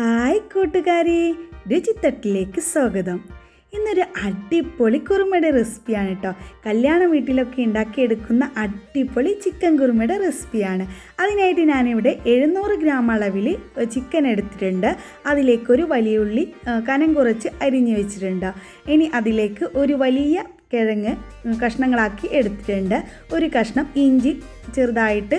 Hi കൂട്ടുകാരി രുചിത്തട്ടിലേക്ക് സ്വാഗതം. ഇന്നൊരു അടിപൊളി കുറുമയുടെ റെസിപ്പിയാണ് കേട്ടോ കല്യാണ വീട്ടിലൊക്കെ ഉണ്ടാക്കിയെടുക്കുന്ന അടിപൊളി ചിക്കൻ കുറുമയുടെ റെസിപ്പിയാണ്. അതിനായിട്ട് ഞാനിവിടെ എഴുന്നൂറ് ഗ്രാം അളവിൽ ചിക്കൻ എടുത്തിട്ടുണ്ട്. അതിലേക്കൊരു വലിയ ഉള്ളി കനം കുറച്ച് അരിഞ്ഞു വെച്ചിട്ടുണ്ട്. ഇനി അതിലേക്ക് ഒരു വലിയ കിഴങ്ങ് കഷ്ണങ്ങളാക്കി എടുത്തിട്ടുണ്ട്. ഒരു കഷ്ണം ഇഞ്ചി ചെറുതായിട്ട്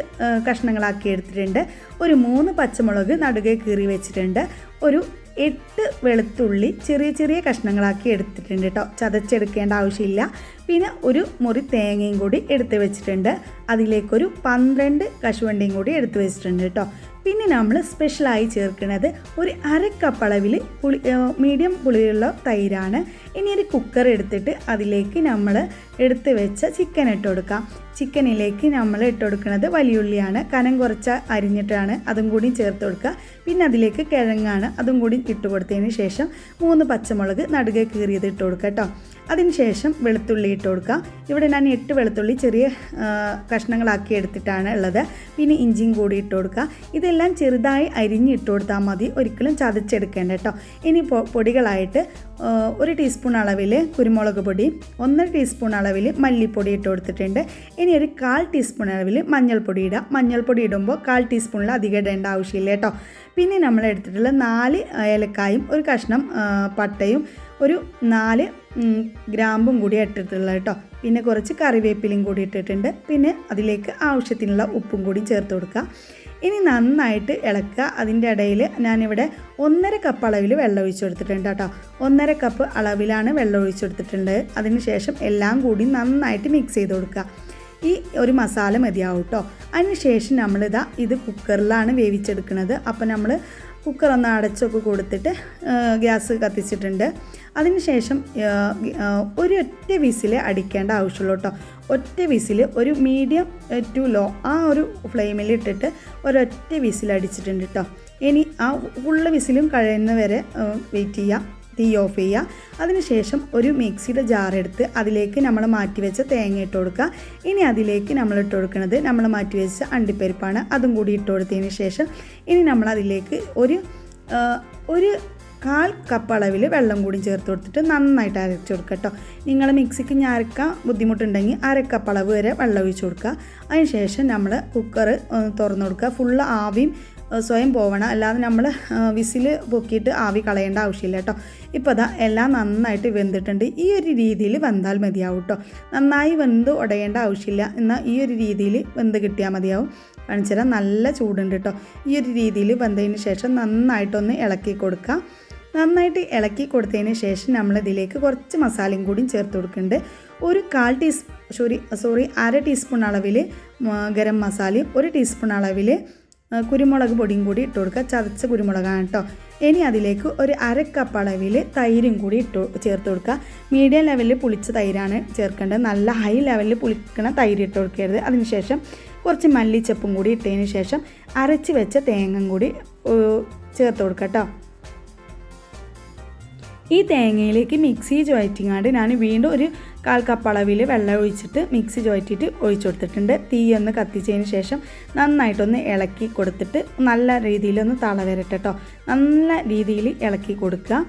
കഷ്ണങ്ങളാക്കി എടുത്തിട്ടുണ്ട്. ഒരു മൂന്ന് പച്ചമുളക് നടുകെ കീറി വെച്ചിട്ടുണ്ട്. ഒരു എട്ട് വെളുത്തുള്ളി ചെറിയ ചെറിയ കഷ്ണങ്ങളാക്കി എടുത്തിട്ടുണ്ട് കേട്ടോ ചതച്ചെടുക്കേണ്ട ആവശ്യമില്ല. പിന്നെ ഒരു മുറി തേങ്ങയും കൂടി എടുത്ത് വെച്ചിട്ടുണ്ട്. അതിലേക്കൊരു പന്ത്രണ്ട് കശുവണ്ടിയും കൂടി എടുത്ത് വെച്ചിട്ടുണ്ട് കേട്ടോ പിന്നെ നമ്മൾ സ്പെഷ്യലായി ചേർക്കുന്നത് ഒരു അര കപ്പ് അളവിൽ പുളി മീഡിയം പുളിയുള്ള തൈരാണ്. ഇനി ഒരു കുക്കർ എടുത്തിട്ട് അതിലേക്ക് നമ്മൾ എടുത്ത് വെച്ച ചിക്കൻ ഇട്ട് കൊടുക്കാം. ചിക്കനിലേക്ക് നമ്മൾ ഇട്ട് കൊടുക്കുന്നത് വലിയുള്ളിയാണ്. കനം കുറച്ച് അരിഞ്ഞിട്ടാണ് അതും കൂടി ചേർത്ത് കൊടുക്കുക. പിന്നെ അതിലേക്ക് കിഴങ്ങാണ് അതും കൂടി ഇട്ട് കൊടുത്തതിന് ശേഷം മൂന്ന് പച്ചമുളക് നടുകെ കീറിയത് ഇട്ട് കൊടുക്കുക കേട്ടോ. അതിനുശേഷം വെളുത്തുള്ളി ഇട്ട് കൊടുക്കുക. ഇവിടെ ഞാൻ എട്ട് വെളുത്തുള്ളി ചെറിയ കഷ്ണങ്ങളാക്കി എടുത്തിട്ടാണ് ഉള്ളത്. പിന്നെ ഇഞ്ചിയും കൂടി ഇട്ട് കൊടുക്കുക. ഇതെല്ലാം ചെറുതായി അരിഞ്ഞ് ഇട്ട് കൊടുത്താൽ മതി. ഒരിക്കലും ചതച്ചെടുക്കേണ്ട കേട്ടോ. ഇനി പൊടികളായിട്ട് ഒരു ടീസ്പൂൺ അളവിൽ കുരുമുളക് പൊടി ഒന്നര ടീസ്പൂൺ അളവിൽ മല്ലിപ്പൊടി ഇട്ട് കൊടുത്തിട്ടുണ്ട്. ഇനി ഒരു കാൽ ടീസ്പൂൺ അളവിൽ മഞ്ഞൾപ്പൊടി ഇടാം മഞ്ഞൾപ്പൊടി ഇടുമ്പോൾ കാൽ ടീസ്പൂണിൽ അധികം ഇടേണ്ട ആവശ്യമില്ല കേട്ടോ. പിന്നെ നമ്മൾ എടുത്തിട്ടുള്ള നാല് ഏലക്കായും ഒരു കഷ്ണം പട്ടയും ഒരു നാല് ഗ്രാമ്പും കൂടി ഇട്ടിട്ടുള്ളത് കേട്ടോ പിന്നെ കുറച്ച് കറിവേപ്പിലയും കൂടി ഇട്ടിട്ടുണ്ട്. പിന്നെ അതിലേക്ക് ആവശ്യത്തിനുള്ള ഉപ്പും കൂടി ചേർത്ത് കൊടുക്കുക. ഇനി നന്നായിട്ട് ഇളക്കുക. അതിന്റെ ഇടയിൽ ഞാനിവിടെ ഒന്നര കപ്പ് അളവിൽ വെള്ളം ഒഴിച്ചു കൊടുത്തിട്ടുണ്ട് കേട്ടോ ഒന്നര കപ്പ് അളവിലാണ് വെള്ളം ഒഴിച്ചു കൊടുത്തിട്ടുണ്ട്. അതിന് ശേഷം എല്ലാം കൂടി നന്നായിട്ട് മിക്സ് ചെയ്ത് കൊടുക്കുക. ഈ ഒരു മസാല മതിയാവും കേട്ടോ അതിന് ശേഷം നമ്മളിതാ ഇത് കുക്കറിലാണ് വേവിച്ചെടുക്കുന്നത്. അപ്പോൾ നമ്മൾ കുക്കർ ഒന്ന് അടച്ചൊക്കെ കൊടുത്തിട്ട് ഗ്യാസ് കത്തിച്ചിട്ടുണ്ട്. അതിനുശേഷം ഒരു ഒറ്റ വിസിൽ അടിക്കേണ്ട ആവശ്യമുള്ളൂ കേട്ടോ. ഒറ്റ വിസിൽ ഒരു മീഡിയം ടു ലോ ആ ഒരു ഫ്ലെയിമിൽ ഇട്ടിട്ട് ഒരൊറ്റ വിസിൽ അടിച്ചിട്ടുണ്ട് കേട്ടോ. ഇനി ആ ഫുള്ള് വിസിലും കഴിയുന്നവരെ വെയിറ്റ് ചെയ്യാം. തീ ഓഫ് ചെയ്യുക. അതിനുശേഷം ഒരു മിക്സിയുടെ ജാർ എടുത്ത് അതിലേക്ക് നമ്മൾ മാറ്റിവെച്ച തേങ്ങ ഇട്ട് കൊടുക്കുക. ഇനി അതിലേക്ക് നമ്മൾ ഇട്ട് കൊടുക്കുന്നത് നമ്മൾ മാറ്റിവെച്ച അണ്ടിപ്പരിപ്പാണ്. അതും കൂടി ഇട്ട് കൊടുത്തതിന് ശേഷം ഇനി നമ്മൾ അതിലേക്ക് ഒരു ഒരു കാൽ കപ്പ് അളവിൽ വെള്ളം കൂടി ചേർത്ത് കൊടുത്തിട്ട് നന്നായിട്ട് അരച്ച് കൊടുക്കുക കേട്ടോ. നിങ്ങൾ മിക്സിക്ക് ഇനി അരക്കാൻ ബുദ്ധിമുട്ടുണ്ടെങ്കിൽ അര കപ്പ് അളവ് വരെ വെള്ളം ഒഴിച്ച് കൊടുക്കുക. അതിനുശേഷം നമ്മൾ കുക്കർ തുറന്നു കൊടുക്കുക. ഫുള്ള് ആവിയും സ്വയം പോവണം. അല്ലാതെ നമ്മൾ വിസിൽ പൊക്കിയിട്ട് ആവി കളയേണ്ട ആവശ്യമില്ല കേട്ടോ. ഇപ്പോൾ അതാ എല്ലാം നന്നായിട്ട് വെന്തിട്ടുണ്ട്. ഈ ഒരു രീതിയിൽ വെന്താൽ മതിയാവും കേട്ടോ. നന്നായി വെന്ത് ഉടയേണ്ട ആവശ്യമില്ല. എന്നാൽ ഈ ഒരു രീതിയിൽ വെന്ത് കിട്ടിയാൽ മതിയാവും. കാണിച്ചു നല്ല ചൂടുണ്ട് കേട്ടോ. ഈ ഒരു രീതിയിൽ വെന്തതിന് ശേഷം നന്നായിട്ടൊന്ന് ഇളക്കി കൊടുക്കുക നന്നായിട്ട് ഇളക്കി കൊടുത്തതിന് ശേഷം നമ്മൾ ഇതിലേക്ക് കുറച്ച് മസാലയും കൂടി ചേർത്ത് കൊടുക്കുന്നുണ്ട്. ഒരു കാൽ ടീസ് സോറി സോറി അര ടീസ്പൂൺ അളവിൽ ഗരം മസാലയും ഒരു ടീസ്പൂൺ അളവിൽ കുരുമുളക് പൊടിയും കൂടി ഇട്ട് കൊടുക്കുക. ചതച്ച കുരുമുളകാണ് കേട്ടോ ഇനി അതിലേക്ക് ഒരു അര കപ്പ് അളവിൽ തൈരും കൂടി ഇട്ട് ചേർത്ത് കൊടുക്കുക. മീഡിയം ലെവലിൽ പുളിച്ച തൈരാണ് ചേർക്കേണ്ടത്. നല്ല ഹൈ ലെവലിൽ പുളിക്കണ തൈര് ഇട്ട് കൊടുക്കരുത്. അതിനുശേഷം കുറച്ച് മല്ലിച്ചപ്പും കൂടി ഇട്ടതിന് ശേഷം അരച്ച് വെച്ച തേങ്ങയും കൂടി ചേർത്ത് കൊടുക്കുക കേട്ടോ ഈ തേങ്ങയിലേക്ക് മിക്സി ചുവറ്റിങ്ങാണ്ട് ഞാൻ വീണ്ടും ഒരു കാൽ കപ്പ് അളവിൽ വെള്ളം ഒഴിച്ചിട്ട് മിക്സി ചുവറ്റിയിട്ട് ഒഴിച്ചു കൊടുത്തിട്ടുണ്ട്. തീ ഒന്ന് കത്തിച്ചതിന് ശേഷം നന്നായിട്ടൊന്ന് ഇളക്കി കൊടുത്തിട്ട് നല്ല രീതിയിലൊന്ന് തള വരട്ടെ കേട്ടോ നല്ല രീതിയിൽ ഇളക്കി കൊടുക്കുക.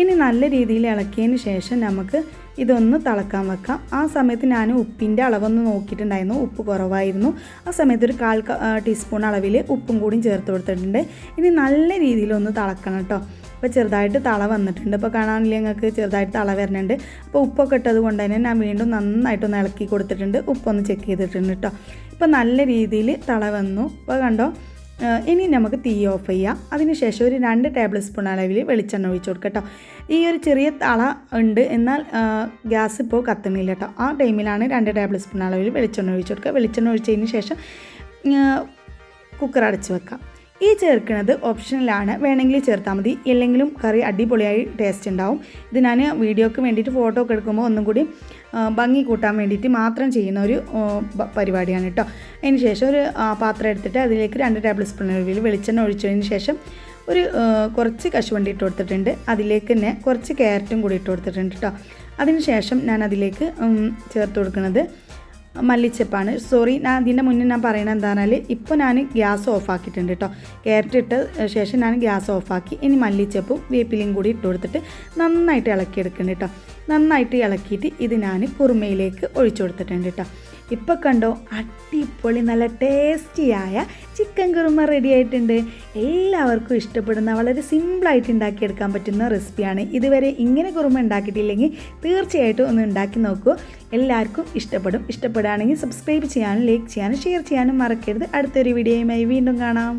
ഇനി നല്ല രീതിയിൽ ഇളക്കിയതിന് ശേഷം നമുക്ക് ഇതൊന്ന് തിളക്കാൻ വെക്കാം. ആ സമയത്ത് ഞാൻ ഉപ്പിന്റെ അളവൊന്ന് നോക്കിയിട്ടുണ്ടായിരുന്നു. ഉപ്പ് കുറവായിരുന്നു. ആ സമയത്ത് ഒരു കാൽ ടീസ്പൂൺ അളവിൽ ഉപ്പും കൂടിയും ചേർത്ത് കൊടുത്തിട്ടുണ്ട്. ഇനി നല്ല രീതിയിലൊന്ന് തിളക്കണം കേട്ടോ ഇപ്പോൾ ചെറുതായിട്ട് തള വന്നിട്ടുണ്ട്. അപ്പോൾ കാണാനില്ല ഞങ്ങൾക്ക് ചെറുതായിട്ട് തള വരുന്നുണ്ട്. അപ്പോൾ ഉപ്പൊക്കെ ഇട്ടത് കൊണ്ട് തന്നെ ഞാൻ വീണ്ടും നന്നായിട്ടൊന്ന് ഇളക്കി കൊടുത്തിട്ടുണ്ട്. ഉപ്പൊന്ന് ചെക്ക് ചെയ്തിട്ടുണ്ട് കേട്ടോ ഇപ്പോൾ നല്ല രീതിയിൽ തള വന്നു. ഇപ്പോൾ കണ്ടോ? ഇനി നമുക്ക് തീ ഓഫ് ചെയ്യാം. അതിനുശേഷം ഒരു രണ്ട് ടേബിൾ സ്പൂൺ അളവിൽ വെളിച്ചെണ്ണ ഒഴിച്ച് കൊടുക്കുക കേട്ടോ ഈ ഒരു ചെറിയ തള ഉണ്ട്. എന്നാൽ ഗ്യാസ് ഇപ്പോൾ കത്തുന്നില്ല കേട്ടോ ആ ടൈമിലാണ് രണ്ട് ടേബിൾ സ്പൂൺ അളവിൽ വെളിച്ചെണ്ണ ഒഴിച്ച് കൊടുക്കുക. വെളിച്ചെണ്ണ ഒഴിച്ചതിന് ശേഷം കുക്കർ അടച്ച് വെക്കാം. ഈ ചേർക്കുന്നത് ഓപ്ഷനിലാണ് വേണമെങ്കിൽ ചേർത്താൽ മതി. ഇല്ലെങ്കിലും കറി അടിപൊളിയായി ടേസ്റ്റ് ഉണ്ടാവും. ഇത് ഞാൻ വീഡിയോക്ക് വേണ്ടിയിട്ട് ഫോട്ടോ ഒക്കെ എടുക്കുമ്പോൾ ഒന്നും കൂടി ഭംഗി കൂട്ടാൻ വേണ്ടിയിട്ട് മാത്രം ചെയ്യുന്ന ഒരു പരിപാടിയാണ് കേട്ടോ അതിന് ശേഷം ഒരു പാത്രം എടുത്തിട്ട് അതിലേക്ക് രണ്ട് ടേബിൾ സ്പൂൺ വെളിച്ചെണ്ണ ഒഴിച്ചതിന് ശേഷം ഒരു കുറച്ച് കശുവണ്ടി ഇട്ട് കൊടുത്തിട്ടുണ്ട്. അതിലേക്ക് തന്നെ കുറച്ച് ക്യാരറ്റും കൂടി ഇട്ട് കൊടുത്തിട്ടുണ്ട് കേട്ടോ അതിന് ശേഷം ഞാൻ അതിലേക്ക് ചേർത്ത് കൊടുക്കുന്നത് മല്ലിച്ചപ്പാണ്. സോറി ഞാൻ അതിന്റെ മുന്നേ ഞാൻ പറയണത് എന്താണെന്ന് പറഞ്ഞാൽ ഇപ്പോൾ ഞാൻ ഗ്യാസ് ഓഫാക്കിയിട്ടുണ്ട് കേട്ടോ ക്യാരറ്റ് ഇട്ട ശേഷം ഞാൻ ഗ്യാസ് ഓഫാക്കി ഇനി മല്ലിച്ചപ്പും വേപ്പിലയും കൂടി ഇട്ട് കൊടുത്തിട്ട് നന്നായിട്ട് ഇളക്കിയെടുക്കുന്നുണ്ട് കേട്ടോ നന്നായിട്ട് ഇളക്കിയിട്ട് ഇത് ഞാൻ കുറുമയിലേക്ക് ഒഴിച്ചു കൊടുത്തിട്ടുണ്ട് കേട്ടോ ഇപ്പോൾ കണ്ടോ? അടിപൊളി നല്ല ടേസ്റ്റിയായ ചിക്കൻ കുറുമ റെഡി ആയിട്ടുണ്ട്. എല്ലാവർക്കും ഇഷ്ടപ്പെടുന്ന വളരെ സിമ്പിളായിട്ട് ഉണ്ടാക്കിയെടുക്കാൻ പറ്റുന്ന റെസിപ്പിയാണ് ഇതുവരെ ഇങ്ങനെ കുറുമ ഉണ്ടാക്കിയിട്ടില്ലെങ്കിൽ തീർച്ചയായിട്ടും ഒന്ന് ഉണ്ടാക്കി നോക്കൂ. എല്ലാവർക്കും ഇഷ്ടപ്പെടും. ഇഷ്ടപ്പെടുകയാണെങ്കിൽ സബ്സ്ക്രൈബ് ചെയ്യാനും ലൈക്ക് ചെയ്യാനും ഷെയർ ചെയ്യാനും മറക്കരുത്. അടുത്തൊരു വീഡിയോയുമായി വീണ്ടും കാണാം.